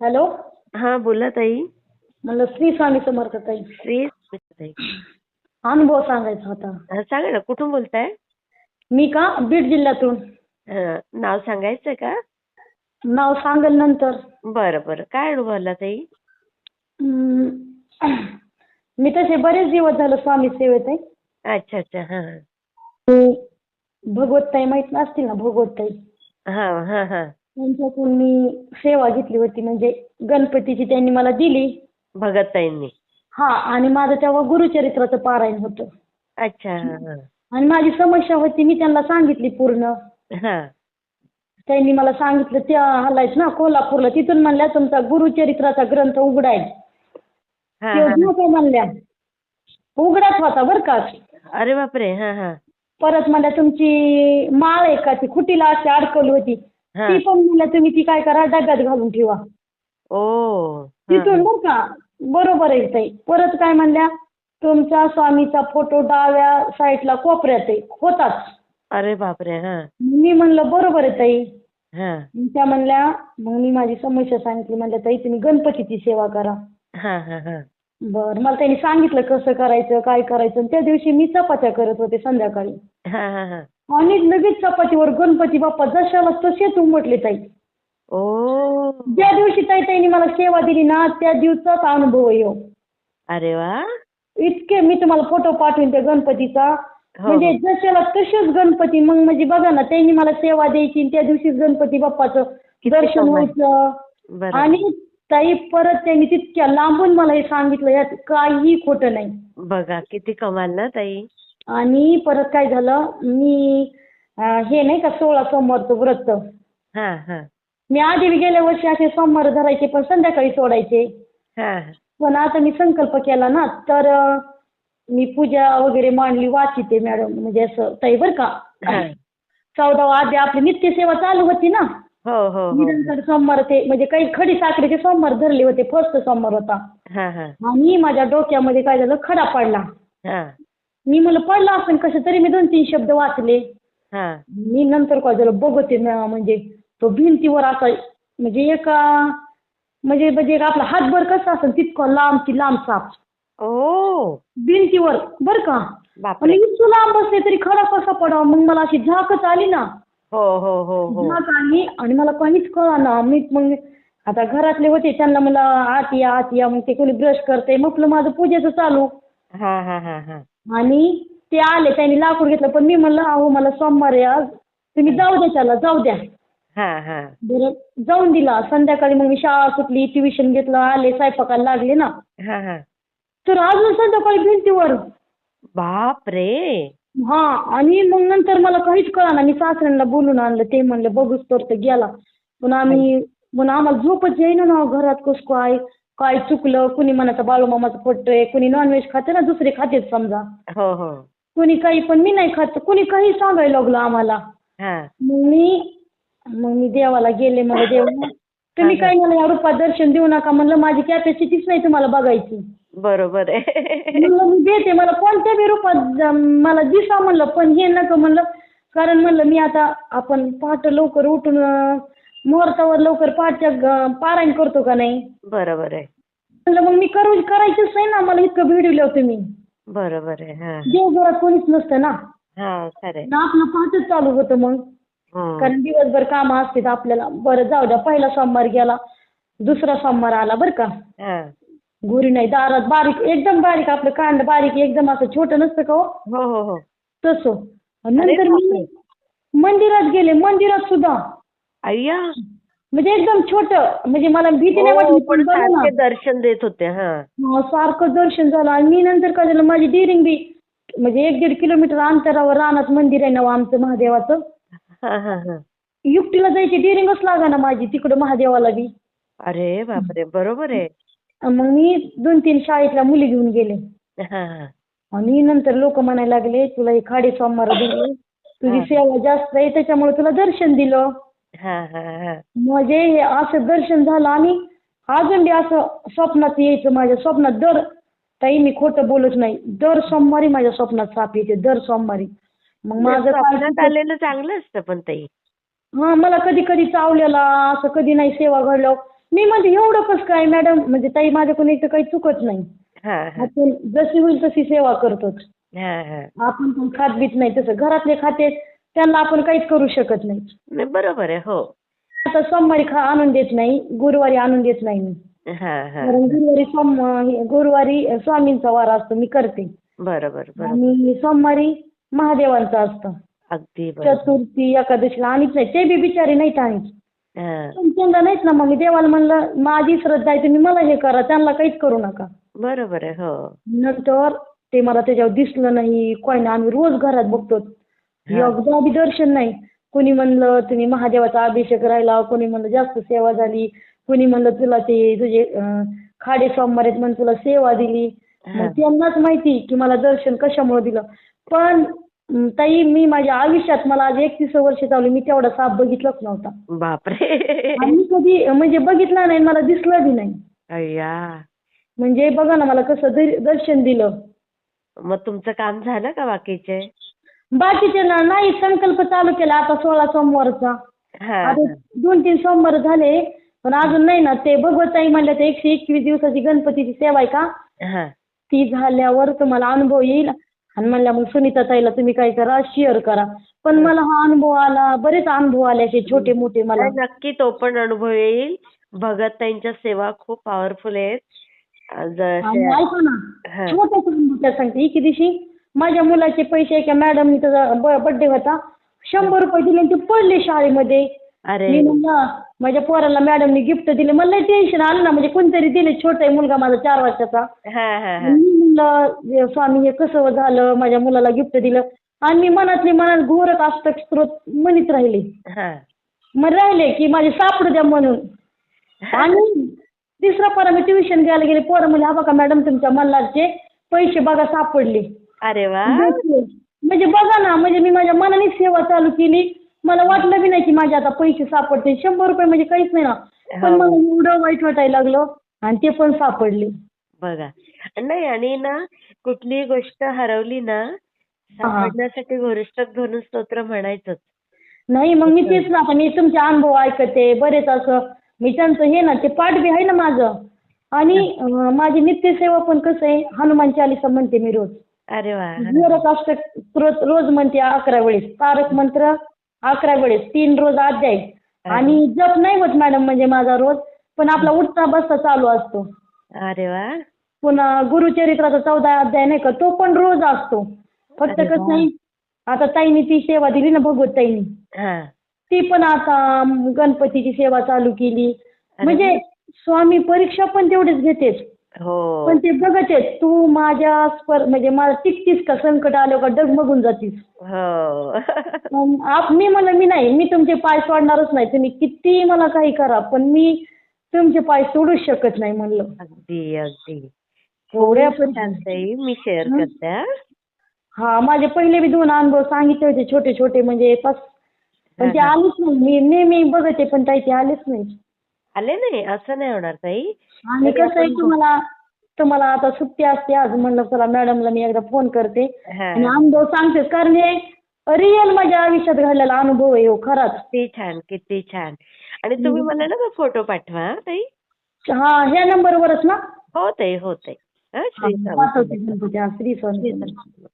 Hello? हा बोला ताई. म्हणलं श्री स्वामी समर्थ ताई. श्री ताई. अनुभव सांगायचा होता. हा, सांगा ना कुठून बोलताय? मी का? बीड जिल्ह्यातून. हा, नाव सांगायचं का? नाव सांगेल नंतर. बरं बरं. काय अनुभव आला ताई? हम्म, मी तसे बरेच दिवस झालं स्वामी सेवेत आहे. अच्छा अच्छा हा. मी भगवत ताई माहीत नसतील ना भगवत ताई? हा हा हा. त्यांच्याकडून मी सेवा घेतली होती. म्हणजे गणपतीची त्यांनी मला दिली. भगत ताईंनी हा आणि माझं तेव्हा गुरुचरित्राचं पारायण होतं. अच्छा हा आणि माझी समस्या होती मी त्यांना सांगितली पूर्ण. हा. त्यांनी मला सांगितलं त्या हलायच ना कोल्हापूरला तिथून म्हणल्या तुमचा गुरुचरित्राचा ग्रंथ उघडाय हा नको म्हणल्या. उघडाच होता बरं का? अरे बापरे हा हा. परत म्हणल्या तुमची माळ आहे का? ती खुटीला अशी अडकवली होती. ती पण म्हणल्या तुम्ही ती काय करा डब्यात घालून ठेवा. ओ हा, तिथून बरं का बरोबर आहे ताई. परत काय म्हणल्या तुमचा स्वामीचा फोटो डाव्या साईडला कोपऱ्यात आहे होताच. अरे बापरे हा. मी म्हणलं बरोबर आहे ताई. हा. त्या म्हणल्या मग मी माझी समस्या सांगितली म्हणल्या ताई तुम्ही गणपतीची सेवा करा. हा हा हा. बर मला त्यांनी सांगितलं कसं करायचं काय करायचं आणि त्या दिवशी मी चपात्या करत होते संध्याकाळी. हा हा हा. आणि लगेच चपातीवर गणपती बाप्पा जशाला तसेच उमटले ताई. ओ. ज्या दिवशी ताई ताईने मला सेवा दिली ना त्या दिवसाचा अनुभव आहे ह्यो. अरे वा. इतके मी तुम्हाला फोटो पाठवेन त्या गणपतीचा. हो, म्हणजे हो. जशाला तसेच गणपती मग म्हणजे बघा ना त्यांनी मला सेवा द्यायची आणि त्या दिवशीच गणपती बाप्पाचं दर्शन. व्हायचं. बरं. आणि ताई परत त्यांनी तितक्या लांबून मला हे सांगितलं यात काही खोटं नाही. बघा किती कमाल ना ताई. आणि परत काय झालं? मी अं, हे नाही का सोळा सोमवारचं व्रत. हा हा. मी आधी बी गेल्या वर्षी असे सोमवार धरायचे पण संध्याकाळी सोडायचे. हा. पण आता मी संकल्प केला ना तर अं, मी पूजा वगैरे मांडली वाचिते मॅडम म्हणजे असं ताई बरं का? हा. चौदावा आधी आपली नित्यसेवा चालू होती ना? हो हो हो. निरंतर सोमवार ते म्हणजे काही खडी साखरेचे सोमवार धरले होते फर्स्ट सोमवार होता. हा हा. आणि माझ्या डोक्यामध्ये काय झालं? खडा पडला. हा. मी मला पडला असेल कसं तरी मी दोन तीन शब्द वाचले. हा. मी नंतर काय झालं बघते ना म्हणजे तो भिंतीवर असा म्हणजे एका म्हणजे म्हणजे आपला हातभर कसं असेल तितकं लांबची लांब साप. ओ. भिंतीवर बरं का? बापरे. आणि इतकं लांब बसले तरी खडा कसा पडावा? मग मला अशी झाकच आली ना. हो हो हो हो. झाक आली आणि मला काहीच कळना. मी मग आता घरातले होते त्यांना मला आत या आत या मग ते कोणी ब्रश करते म्हटलं माझं पूजेचं चालू. हा हा हा हा. आणि ते आले त्यांनी लाकूड घेतलं पण मी म्हणलं अहो मला सोमवार आहे आज. तुम्ही जाऊ द्या त्याला जाऊ द्या. हा हा. बरं जाऊन दिला. संध्याकाळी मग मी शाळा सुटली ट्युशन घेतलं आले स्वयंपाकाला लागले ना. हा हा. तर अजून संध्याकाळी भिंतीवर. बाप रे! हा आणि मग नंतर मला काहीच कळना मी सासऱ्यांना बोलून आणलं ते म्हणलं बघूच तर ते गेला. पण आम्ही पण आम्हाला झोपच येईना ना घरात कसं काय? काय चुकलं कुणी म्हणायचं बाळूमामाचं पटतंय कुणी नॉनव्हेज खाते ना दुसरे खातेच समजा. हो हो. कुणी काही पण मी नाही खात कुणी काही सांगायला लागलं आम्हाला. हा. मग मी मग मी देवाला गेले मला देव तुम्ही काय मला या रूपात दर्शन देऊ नका म्हणलं माझी कॅपॅसिटीच नाही तुम्हाला बघायची. बरोबर आहे. म्हणलं मी देते मला कोणत्या बी रूपात मला दिसा म्हणलं पण हे नका म्हणलं. कारण म्हणलं मी आता आपण पहाटे लवकर उठून अं, मुहूर्तावर लवकर पहाटच्या ग- पारायण करतो का नाही? बरोबर आहे. म्हणलं मग मी करू करायचंच नाही ना मला इतकं भिडवलं तुम्ही बरोबर आहे हा. देवघरात कोणीच नसतं ना. हा खरंय ना आपलं पहाटच चालू होतं मग. हम्म. कारण दिवसभर कामं असतात आपल्याला. बरं जाऊ द्या पहिला सोमवार गेला दुसरा सोमवार आला बरं का. हा. घोरी नाही दारात बारीक एकदम बारीक आपलं कांड बारीक एकदम असं छोटं नसतं का हो? हो हो हो. तसं. नंतर मी. मंदिरात गेले मंदिरात सुद्धा. अय्या म्हणजे एकदम छोटं म्हणजे मला भीती नाही हो, वाटली पण पण बघा ना. सारखे दर्शन देत होते हा. हा, सारखं दर्शन झालं. आणि मी नंतर काय झालं माझी डिरिंग बी म्हणजे एक दीड किलोमीटर अंतरावर रानात मंदिर आहे ना हो आमचं महादेवाचं. हा हा हा. युक्तीला जायची डिरिंगच लागा ना माझी तिकडं महादेवाला बी. अरे बापरे बरोबर आहे. आणि मग मी दोन तीन शाळेतल्या मुली घेऊन गेले. हा हा आणि नंतर लोक म्हणायला लागले तुला हे खाडे सोमवार दिले. तुझी. सेवा जास्त आहे त्याच्यामुळे तुला दर्शन दिलं. हा हा हा. म्हणजे हे असं दर्शन झालं आणि अजून बी असं स्वप्नात यायचं माझ्या स्वप्नात. दर ताई मी खोटं बोलत नाही. दर सोमवारी माझ्या स्वप्नात साप येते दर सोमवारी. मग माझं स्वप्नात काय आलेलं चांगलं असतं पण ताई. हा मला कधी कधी चावलेला असं कधी नाही सेवा घडल्यावर. मी म्हणते एवढं कसं काय मॅडम म्हणजे ताई माझ्याकडून इथं काही चुकत नाही. हा हा. आपण जशी होईल तशी सेवा करतोच. हा हा. आपण पण खात बीत नाही. तसं घरातले खाते त्यांना आपण काहीच करू शकत नाही. नाही बरोबर आहे हो. आता सोमवारी खा आणून देत नाही गुरुवारी आणून देत नाही मी. हा हा. कारण गुरुवारी सोम हे गुरुवारी स्वामींचा वार असतो मी करते. बरोबर बरोबर. आणि सोमवारी महादेवांचा असतं. अगदी बरोबर. चतुर्थी एकादशीला आणीत नाही ते बी बिचारी नाहीत आणीत हा. पण त्यांना नाहीच ना मग मी देवाला म्हणलं माझी श्रद्धा आहे तुम्ही मला हे करा त्यांना काहीच करू नका. बरोबर आहे हो. नंतर ते मला त्याच्यावर दिसलं नाही कोणी. आम्ही रोज घरात बघतो एकदा बी दर्शन नाही. कोणी म्हणलं तुम्ही महादेवाचा अभिषेक राहिला. कोणी म्हणलं जास्त सेवा झाली. कोणी म्हणलं तुला ते तुझे खाडे सोमवार आहेत म्हणून तुला सेवा दिली. मग त्यांनाच माहिती की मला दर्शन कशामुळे दिलं. पण ताई मी माझ्या आयुष्यात मला आज एकतीस वर्ष चालू मी तेवढा साप बघितलाच नव्हता. बापरे. मी कधी म्हणजे बघितला नाही मला दिसलं बी नाही. म्हणजे बघा ना मला कसं दर- दर्शन दिलं. मग तुमचं काम झालं का बाकीचे? बाकीचे ना नाही संकल्प चालू केला आता सोळा सोमवारचा. हा. आता दोन तीन सोमवार झाले पण अजून नाही ना. ते भगवताई म्हणल्या ते एकशे एकवीस दिवसाची गणपतीची सेवा आहे का? हा. ती झाल्यावर तुम्हाला अनुभव येईल. आणि म्हणल्या मग सुनीता ताईला तुम्ही काय करा शेअर करा. पण मला हा अनुभव आला बरेच अनुभव आले असे छोटे मोठे मला. नाही, नक्की तो पण अनुभव येईल. भगत ताईंच्या सेवा खूप पॉवरफुल आहेत. आणि जसे ऐका ना. हा. अनुभव सांगते. एके दिवशी माझ्या मुलाचे पैसे एका मॅडमनी त्याचा बर्थडे होता. शंभर रुपये दिले आणि ते पडले शाळेमध्ये. अरे. मी म्हणलं माझ्या पोराला मॅडमनी गिफ्ट दिले. मला टेन्शन आलं ना म्हणजे कोणतरी दिले छोटा आहे मुलगा माझा चार वर्षाचा. हा हा हा. मी म्हणलं स्वामी हे कसं झालं? माझ्या मुलाला गिफ्ट दिलं. आणि मी मनातली मनात घोरक अष्टक स्त्रोत म्हणत राहिले. हा. मग राहिले की माझे सापडू द्या म्हणून. आणि तिसरा पोरा मी ट्युशन घ्यायला गेले. पोरं म्हणजे हा बघा मॅडम तुमच्या मल्हारचे पैसे बघा सापडले. अरे वा. म्हणजे बघा ना म्हणजे मी माझ्या मनाने सेवा चालू केली. मला वाटलं बी नाही की माझे आता पैसे सापडते शंभर रुपये म्हणजे काहीच नाही ना. पण हो. मला एवढं वाईट वाटायला लागलं आणि ते पण सापडले. बघा. नाही आणि ना कुठलीही गोष्ट हरवली ना सापडण्यासाठी गोरष्टक धरून स्तोत्र म्हणायचंच. नाही मग मी तेच ना मी तुमचे अनुभव ऐकते बरेच असं. मी त्यांचं हे ना ते पाठ बी आहे ना माझं. आणि माझी नित्यसेवा पण कसं आहे? हनुमान चालिसा म्हणते मी रोज. अरे वा अष्टक रोज रोज म्हणते अकरा वेळेस. तारक मंत्र अकरा वेळेस तीन रोज अध्याय. आणि जप नाही होत मॅडम म्हणजे माझा रोज पण आपला उठता बसता चालू असतो. अरे वा. पुन्हा गुरुचरित्राचा चौदा अध्याय नाही का तो पण रोज असतो. फक्त अरे कसं वा. आहे आता ताईने ती सेवा दिली ना भगवत ताईने. हा. ती पण आता गणपतीची सेवा चालू केली. म्हणजे स्वामी परीक्षा पण तेवढीच घेतेच. पण ते बघत आहेत तू माझ्या म्हणजे मला टिकतीस का? संकट आलं का? डगमगून जातीस. हो. मी म्हणलं मी नाही मी तुमचे पाय सोडणारच नाही. तुम्ही किती मला काही करा पण मी तुमचे पाय सोडूच शकत नाही म्हणलं. अगदी अगदी. एवढ्या ताई. मी शेअर हं? करते हा. हा माझे पहिले बी दोन अनुभव सांगितले होते छोटे छोटे म्हणजे पण ते हा, हा. आलेच नाही. मी नेहमी बघते पण ताई ते आलेच नाही. आले नाही असं नाही होणार ताई. आणि कसं आहे तुम्हाला तुम्हाला आता सुट्टी असते आज म्हणलं चला मॅडमला मी एकदा फोन करते. हा. आणि अनुभव सांगतेच कारण हे रिअल माझ्या आयुष्यात घडलेला अनुभव आहे हो खराच. किती छान किती छान. आणि तुम्ही मला ना फोटो पाठवा हा, ताई. हा ह्या नंबरवरच ना? हो ताई हो ताई. हा, श्री स्वामी पाठवते गणपती हा, श्री स्वामी श्री समर्थ. स्वामी.